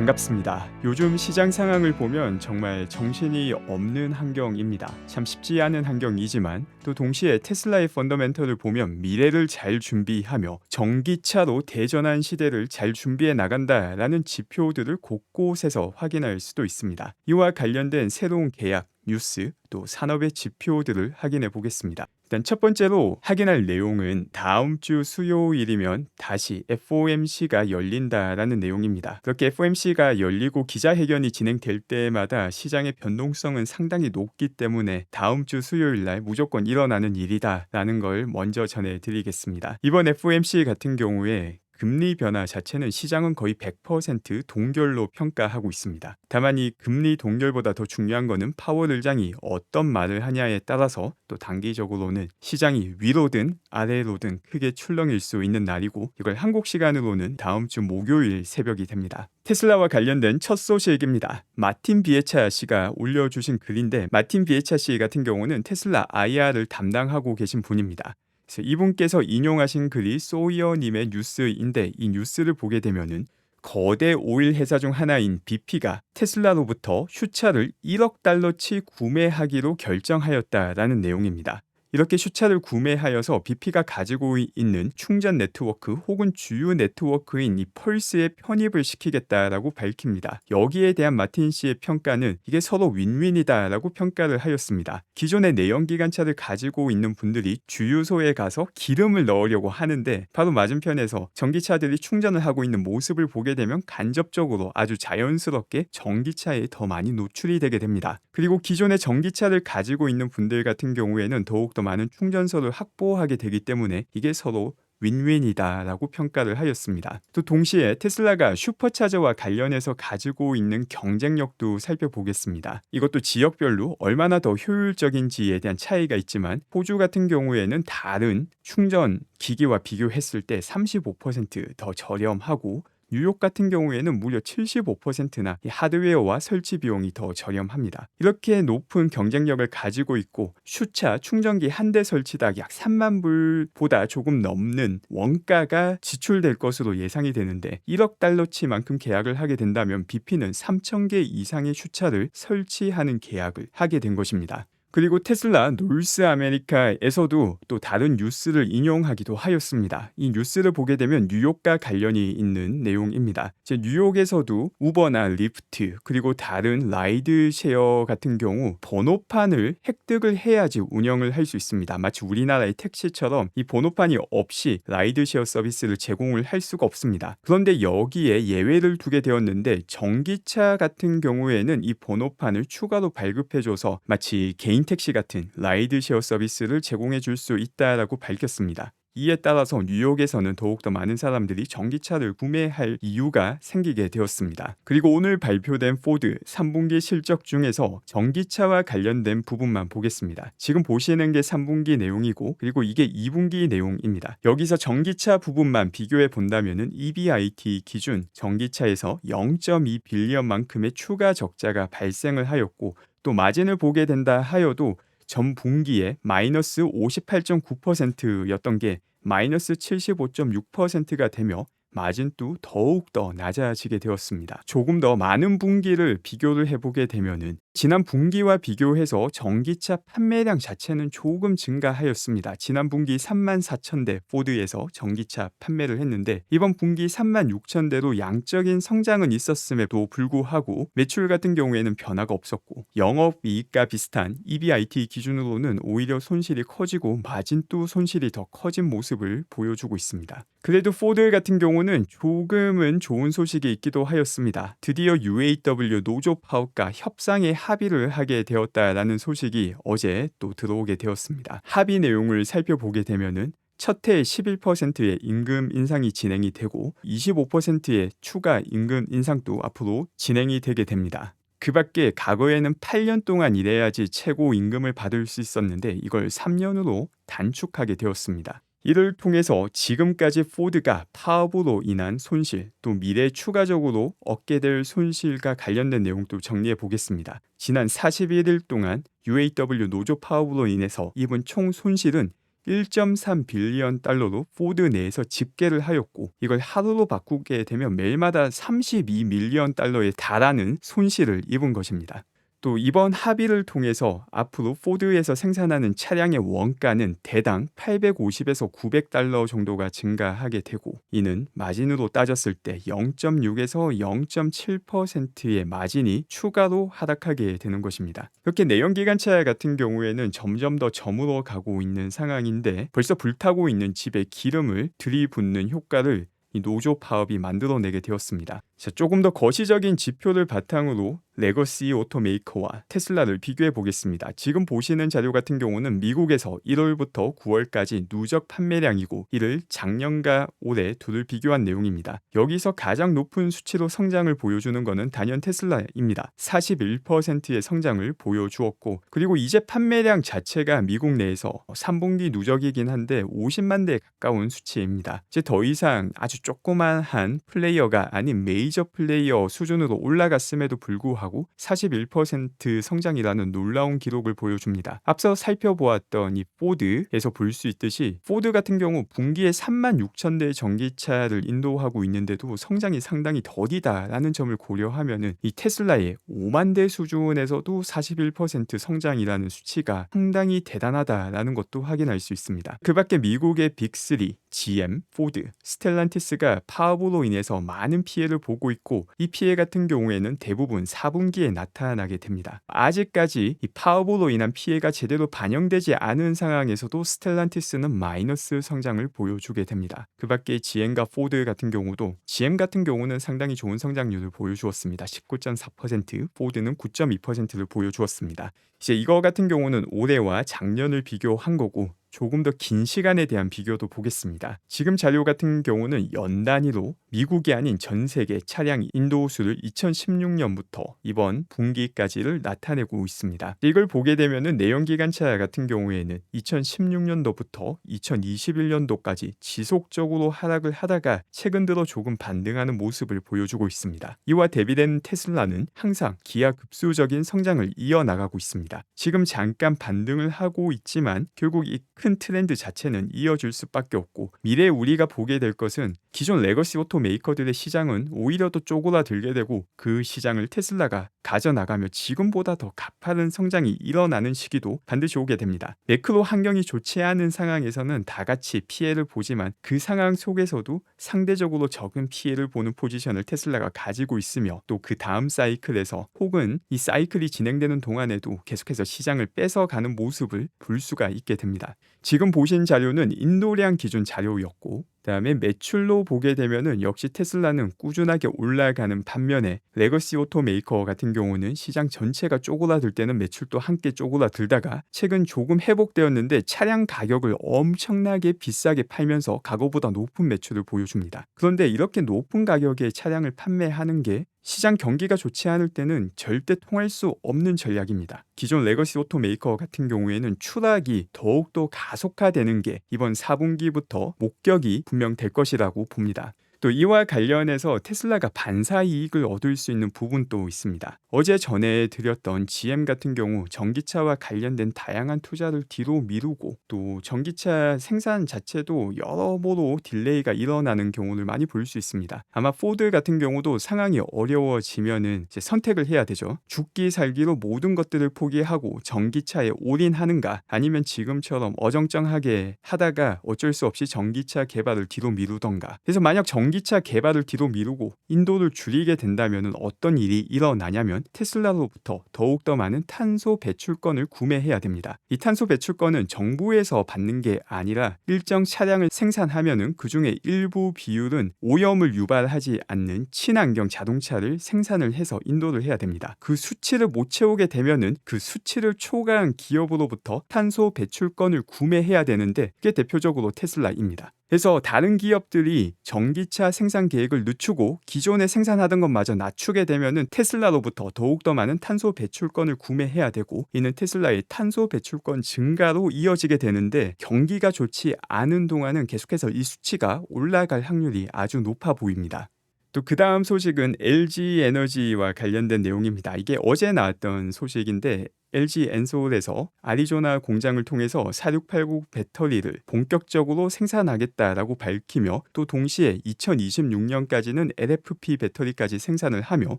반갑습니다. 요즘 시장 상황을 보면 정말 정신이 없는 환경입니다. 참 쉽지 않은 환경이지만 또 동시에 테슬라의 펀더멘털을 보면 미래를 잘 준비하며 전기차로 대전환 시대를 잘 준비해 나간다라는 지표들을 곳곳에서 확인할 수도 있습니다. 이와 관련된 새로운 계약, 뉴스, 또 산업의 지표들을 확인해 보겠습니다. 일단 첫 번째로 확인할 내용은 다음 주 수요일이면 다시 FOMC가 열린다라는 내용입니다. 그렇게 FOMC가 열리고 기자회견이 진행될 때마다 시장의 변동성은 상당히 높기 때문에 다음 주 수요일 날 무조건 일어나는 일이다라는 걸 먼저 전해드리겠습니다. 이번 FOMC 같은 경우에 금리 변화 자체는 시장은 거의 100% 동결로 평가하고 있습니다. 다만 이 금리 동결보다 더 중요한 것은 파월 의장이 어떤 말을 하냐에 따라서 또 단기적으로는 시장이 위로든 아래로든 크게 출렁일 수 있는 날이고 이걸 한국 시간으로는 다음 주 목요일 새벽이 됩니다. 테슬라와 관련된 첫 소식입니다. 마틴 비에차 씨가 올려주신 글인데 마틴 비에차 씨 같은 경우는 테슬라 IR을 담당하고 계신 분입니다. 이분께서 인용하신 글이 소이어님의 뉴스인데 이 뉴스를 보게 되면은 거대 오일 회사 중 하나인 BP가 테슬라로부터 슈차를 1억 달러치 구매하기로 결정하였다라는 내용입니다. 이렇게 슈차를 구매하여서 BP가 가지고 있는 충전 네트워크 혹은 주요 네트워크인 이 펄스에 편입을 시키겠다라고 밝힙니다. 여기에 대한 마틴 씨의 평가는 이게 서로 윈윈이다라고 평가를 하였습니다. 기존의 내연기관차를 가지고 있는 분들이 주유소에 가서 기름을 넣으려고 하는데 바로 맞은편에서 전기차들이 충전을 하고 있는 모습을 보게 되면 간접적으로 아주 자연스럽게 전기차에 더 많이 노출이 되게 됩니다. 그리고 기존의 전기차를 가지고 있는 분들 같은 경우에는 더욱 더 많은 충전소를 확보하게 되기 때문에 이게 서로 윈윈이다라고 평가를 하였습니다. 또 동시에 테슬라가 슈퍼차저와 관련해서 가지고 있는 경쟁력도 살펴보겠습니다. 이것도 지역별로 얼마나 더 효율적인지에 대한 차이가 있지만 호주 같은 경우에는 다른 충전 기기와 비교했을 때 35%더 저렴하고 뉴욕 같은 경우에는 무려 75%나 하드웨어와 설치 비용이 더 저렴합니다. 이렇게 높은 경쟁력을 가지고 있고 슈차 충전기 한 대 설치당 약 3만 불보다 조금 넘는 원가가 지출될 것으로 예상이 되는데 1억 달러치만큼 계약을 하게 된다면 BP는 3천 개 이상의 슈차를 설치하는 계약을 하게 된 것입니다. 그리고 테슬라 노스 아메리카에서도 또 다른 뉴스를 인용하기도 하였습니다. 이 뉴스를 보게 되면 뉴욕과 관련이 있는 내용입니다. 제 뉴욕에서도 우버나 리프트 그리고 다른 라이드 쉐어 같은 경우 번호판을 획득을 해야지 운영을 할 수 있습니다. 마치 우리나라의 택시처럼 이 번호판이 없이 라이드 쉐어 서비스를 제공을 할 수가 없습니다. 그런데 여기에 예외를 두게 되었는데 전기차 같은 경우에는 이 번호판을 추가로 발급해줘서 마치 개인 개인 택시 같은 라이드쉐어 서비스를 제공해 줄 수 있다라고 밝혔습니다. 이에 따라서 뉴욕에서는 더욱더 많은 사람들이 전기차를 구매할 이유가 생기게 되었습니다. 그리고 오늘 발표된 포드 3분기 실적 중에서 전기차와 관련된 부분만 보겠습니다. 지금 보시는 게 3분기 내용이고 그리고 이게 2분기 내용입니다. 여기서 전기차 부분만 비교해 본다면은 EBIT 기준 전기차에서 0.2 빌리언만큼의 추가 적자가 발생을 하였고 또 마진을 보게 된다 하여도 전 분기에 마이너스 58.9%였던 게 마이너스 75.6%가 되며 마진도 더욱 더 낮아지게 되었습니다. 조금 더 많은 분기를 비교를 해보게 되면은 지난 분기와 비교해서 전기차 판매량 자체는 조금 증가하였습니다. 지난 분기 3만 4천 대 포드에서 전기차 판매를 했는데 이번 분기 3만 6천 대로 양적인 성장은 있었음에도 불구하고 매출 같은 경우에는 변화가 없었고 영업이익과 비슷한 EBIT 기준으로는 오히려 손실이 커지고 마진도 손실이 더 커진 모습을 보여주고 있습니다. 그래도 포드 같은 경우는 조금은 좋은 소식이 있기도 하였습니다. 드디어 UAW 노조 파업과 협상에 합의를 하게 되었다라는 소식이 어제 또 들어오게 되었습니다. 합의 내용을 살펴보게 되면은 첫해 11%의 임금 인상이 진행이 되고 25%의 추가 임금 인상도 앞으로 진행이 되게 됩니다. 그 밖에 과거에는 8년 동안 일해야지 최고 임금을 받을 수 있었는데 이걸 3년으로 단축하게 되었습니다. 이를 통해서 지금까지 포드가 파업으로 인한 손실, 또 미래 추가적으로 얻게 될 손실과 관련된 내용도 정리해 보겠습니다. 지난 41일 동안 UAW 노조 파업으로 인해서 입은 총 손실은 1.3 빌리언 달러로 포드 내에서 집계를 하였고 이걸 하루로 바꾸게 되면 매일마다 32 밀리언 달러에 달하는 손실을 입은 것입니다. 또 이번 합의를 통해서 앞으로 포드에서 생산하는 차량의 원가는 대당 850에서 900달러 정도가 증가하게 되고 이는 마진으로 따졌을 때 0.6에서 0.7%의 마진이 추가로 하락하게 되는 것입니다. 이렇게 내연기관차 같은 경우에는 점점 더 저물어 가고 있는 상황인데 벌써 불타고 있는 집에 기름을 들이붓는 효과를 이 노조 파업이 만들어내게 되었습니다. 자, 조금 더 거시적인 지표를 바탕으로 레거시 오토메이커와 테슬라를 비교해 보겠습니다. 지금 보시는 자료 같은 경우는 미국에서 1월부터 9월까지 누적 판매량이고 이를 작년과 올해 둘을 비교한 내용입니다. 여기서 가장 높은 수치로 성장을 보여주는 것은 단연 테슬라입니다. 41%의 성장을 보여주었고 그리고 이제 판매량 자체가 미국 내에서 3분기 누적이긴 한데 50만 대 가까운 수치입니다. 이제 더 이상 아주 조그만한 플레이어가 아닌 메이저 플레이어 수준으로 올라갔음에도 불구하고 하고 41% 성장이라는 놀라운 기록을 보여줍니다. 앞서 살펴보았던 이 포드에서 볼 수 있듯이 포드 같은 경우 분기에 3만 6천 대의 전기차를 인도하고 있는데도 성장이 상당히 더디다라는 점을 고려하면은 이 테슬라의 5만 대 수준에서도 41% 성장이라는 수치가 상당히 대단하다라는 것도 확인할 수 있습니다. 그밖에 미국의 빅3 GM, 포드, 스텔란티스가 파업으로 인해서 많은 피해를 보고 있고 이 피해 같은 경우에는 대부분 4분기에 나타나게 됩니다. 아직까지 이 파업으로 인한 피해가 제대로 반영되지 않은 상황에서도 스텔란티스는 마이너스 성장을 보여주게 됩니다. 그 밖에 GM과 포드 같은 경우도 GM 같은 경우는 상당히 좋은 성장률을 보여주었습니다. 19.4%, 포드는 9.2%를 보여주었습니다. 이제 이거 같은 경우는 올해와 작년을 비교한 거고 조금 더 긴 시간에 대한 비교도 보겠습니다. 지금 자료 같은 경우는 연 단위로 미국이 아닌 전 세계 차량 인도 수를 2016년부터 이번 분기까지를 나타내고 있습니다. 이걸 보게 되면은 내연기관 차 같은 경우에는 2016년도부터 2021년도까지 지속적으로 하락을 하다가 최근 들어 조금 반등하는 모습을 보여주고 있습니다. 이와 대비된 테슬라는 항상 기하급수적인 성장을 이어나가고 있습니다. 지금 잠깐 반등을 하고 있지만 결국 이큰 트렌드 자체는 이어질 수밖에 없고 미래에 우리가 보게 될 것은 기존 레거시 오토 메이커들의 시장은 오히려 더 쪼그라들게 되고 그 시장을 테슬라가 가져나가며 지금보다 더 가파른 성장이 일어나는 시기도 반드시 오게 됩니다. 매크로 환경이 좋지 않은 상황에서는 다 같이 피해를 보지만 그 상황 속에서도 상대적으로 적은 피해를 보는 포지션을 테슬라가 가지고 있으며 또 그 다음 사이클에서 혹은 이 사이클이 진행되는 동안에도 계속해서 시장을 뺏어가는 모습을 볼 수가 있게 됩니다. 지금 보신 자료는 인도량 기준 자료였고 그다음에 매출로 보게 되면은 역시 테슬라는 꾸준하게 올라가는 반면에 레거시 오토 메이커 같은 경우는 시장 전체가 쪼그라들 때는 매출도 함께 쪼그라들다가 최근 조금 회복되었는데 차량 가격을 엄청나게 비싸게 팔면서 과거보다 높은 매출을 보여줍니다. 그런데 이렇게 높은 가격의 차량을 판매하는 게 시장 경기가 좋지 않을 때는 절대 통할 수 없는 전략입니다. 기존 레거시 오토메이커 같은 경우에는 추락이 더욱더 가속화되는 게 이번 4분기부터 목격이 분명 될 것이라고 봅니다. 또 이와 관련해서 테슬라가 반사 이익을 얻을 수 있는 부분도 있습니다. 어제 전에 드렸던 GM 같은 경우 전기차와 관련된 다양한 투자를 뒤로 미루고 또 전기차 생산 자체도 여러모로 딜레이가 일어나는 경우를 많이 볼 수 있습니다. 아마 포드 같은 경우도 상황이 어려워지면은 선택을 해야 되죠. 죽기 살기로 모든 것들을 포기하고 전기차에 올인하는가 아니면 지금처럼 어정쩡하게 하다가 어쩔 수 없이 전기차 개발을 뒤로 미루던가. 그래서 만약 전 전기차 개발을 뒤로 미루고 인도를 줄이게 된다면 어떤 일이 일어나냐면 테슬라로부터 더욱더 많은 탄소 배출권을 구매해야 됩니다. 이 탄소 배출권은 정부에서 받는 게 아니라 일정 차량을 생산하면은 그 중에 일부 비율은 오염을 유발하지 않는 친환경 자동차를 생산을 해서 인도를 해야 됩니다. 그 수치를 못 채우게 되면은 그 수치를 초과한 기업으로부터 탄소 배출권을 구매해야 되는데 그게 대표적으로 테슬라입니다. 그래서 다른 기업들이 전기차 생산 계획을 늦추고 기존에 생산하던 것마저 낮추게 되면은 테슬라로부터 더욱더 많은 탄소 배출권을 구매해야 되고 이는 테슬라의 탄소 배출권 증가로 이어지게 되는데 경기가 좋지 않은 동안은 계속해서 이 수치가 올라갈 확률이 아주 높아 보입니다. 또그 다음 소식은 LG 에너지와 관련된 내용입니다. 이게 어제 나왔던 소식인데 LG 엔솔에서 아리조나 공장을 통해서 4680 배터리를 본격적으로 생산하겠다라고 밝히며 또 동시에 2026년까지는 LFP 배터리까지 생산을 하며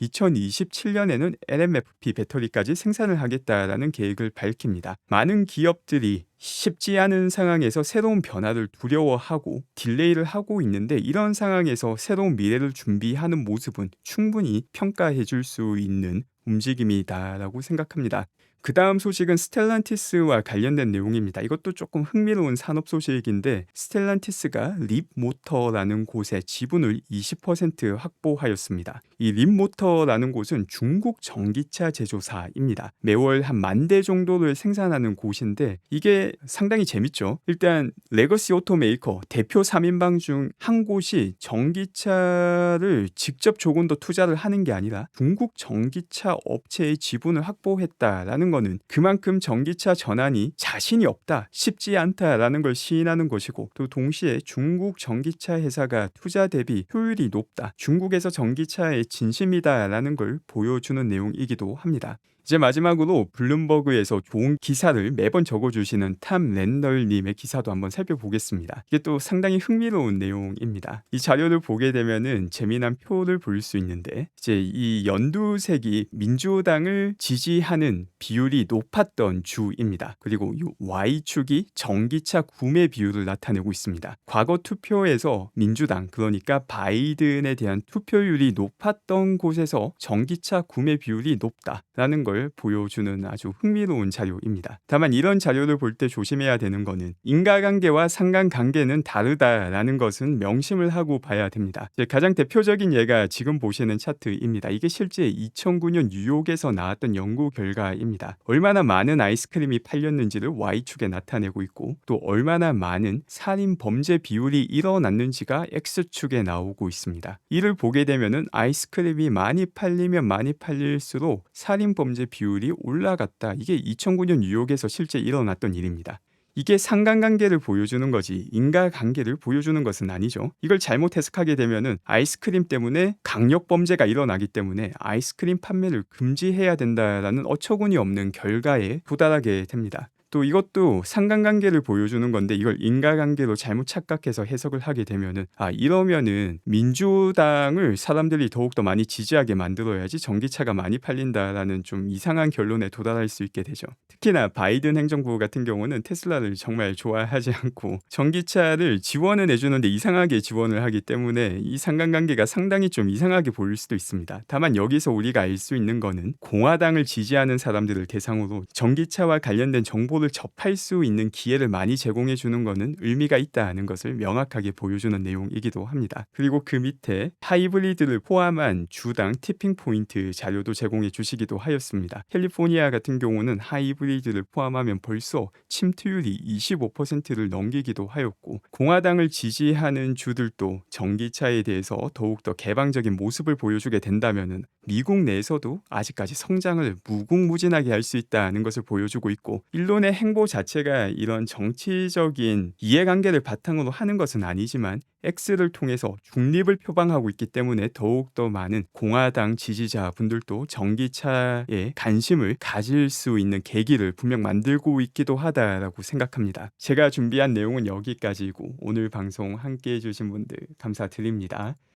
2027년에는 LMFP 배터리까지 생산을 하겠다라는 계획을 밝힙니다. 많은 기업들이 쉽지 않은 상황에서 새로운 변화를 두려워하고 딜레이를 하고 있는데 이런 상황에서 새로운 미래를 준비하는 모습은 충분히 평가해 줄 수 있는 움직임이다라고 생각합니다. 그 다음 소식은 스텔란티스와 관련된 내용입니다. 이것도 조금 흥미로운 산업 소식인데 스텔란티스가 립모터라는 곳에 지분을 20% 확보하였습니다. 이 립모터라는 곳은 중국 전기차 제조사입니다. 매월 한 만 대 정도를 생산하는 곳인데 이게 상당히 재밌죠. 일단 레거시 오토메이커 대표 3인방 중 한 곳이 전기차를 직접 조금 더 투자를 하는 게 아니라 중국 전기차 업체의 지분을 확보했다라는 거는 그만큼 전기차 전환이 자신이 없다, 쉽지 않다라는 걸 시인하는 것이고 또 동시에 중국 전기차 회사가 투자 대비 효율이 높다, 중국에서 전기차에 진심이다라는 걸 보여주는 내용이기도 합니다. 이제 마지막으로 블룸버그에서 좋은 기사를 매번 적어주시는 탐 랜널님의 기사도 한번 살펴보겠습니다. 이게 또 상당히 흥미로운 내용입니다. 이 자료를 보게 되면은 재미난 표를 볼 수 있는데 이제 이 연두색이 민주당을 지지하는 비율이 높았던 주입니다. 그리고 이 Y축이 전기차 구매 비율을 나타내고 있습니다. 과거 투표에서 민주당 그러니까 바이든에 대한 투표율이 높았던 곳에서 전기차 구매 비율이 높다라는 걸 보여주는 아주 흥미로운 자료입니다. 다만 이런 자료를 볼 때 조심해야 되는 것은 인과관계와 상관관계는 다르다라는 것은 명심을 하고 봐야 됩니다. 가장 대표적인 예가 지금 보시는 차트입니다. 이게 실제 2009년 뉴욕에서 나왔던 연구 결과입니다. 얼마나 많은 아이스크림이 팔렸는지를 Y축에 나타내고 있고 또 얼마나 많은 살인 범죄 비율이 일어났는지가 X축에 나오고 있습니다. 이를 보게 되면은 아이스크림이 많이 팔리면 많이 팔릴수록 살인 범죄 비율이 올라갔다. 이게 2009년 뉴욕에서 실제 일어났던 일입니다. 이게 상관관계를 보여주는 거지 인과관계를 보여주는 것은 아니죠. 이걸 잘못 해석하게 되면은 아이스크림 때문에 강력 범죄가 일어나기 때문에 아이스크림 판매를 금지해야 된다라는 어처구니 없는 결과에 도달하게 됩니다. 또 이것도 상관관계를 보여주는 건데 이걸 인과관계로 잘못 착각해서 해석을 하게 되면은 아 이러면은 민주당을 사람들이 더욱 더 많이 지지하게 만들어야지 전기차가 많이 팔린다라는 좀 이상한 결론에 도달할 수 있게 되죠. 특히나 바이든 행정부 같은 경우는 테슬라를 정말 좋아하지 않고 전기차를 지원을 해주는데 이상하게 지원을 하기 때문에 이 상관관계가 상당히 좀 이상하게 보일 수도 있습니다. 다만 여기서 우리가 알 수 있는 거는 공화당을 지지하는 사람들을 대상으로 전기차와 관련된 정보를 접할 수 있는 기회를 많이 제공해 주는 것은 의미가 있다는 것을 명확하게 보여주는 내용이기도 합니다. 그리고 그 밑에 하이브리드를 포함한 주당 티핑 포인트 자료도 제공해 주시기도 하였습니다. 캘리포니아 같은 경우는 하이브리드를 포함하면 벌써 침투율이 25%를 넘기기도 하였고 공화당을 지지하는 주들도 전기차에 대해서 더욱더 개방적인 모습을 보여주게 된다면은 미국 내에서도 아직까지 성장을 무궁무진하게 할 수 있다는 것을 보여주고 있고 일론의 행보 자체가 이런 정치적인 이해관계를 바탕으로 하는 것은 아니지만 X를 통해서 중립을 표방하고 있기 때문에 더욱더 많은 공화당 지지자분들도 전기차에 관심을 가질 수 있는 계기를 분명 만들고 있기도 하다라고 생각합니다. 제가 준비한 내용은 여기까지이고 오늘 방송 함께 해주신 분들 감사드립니다.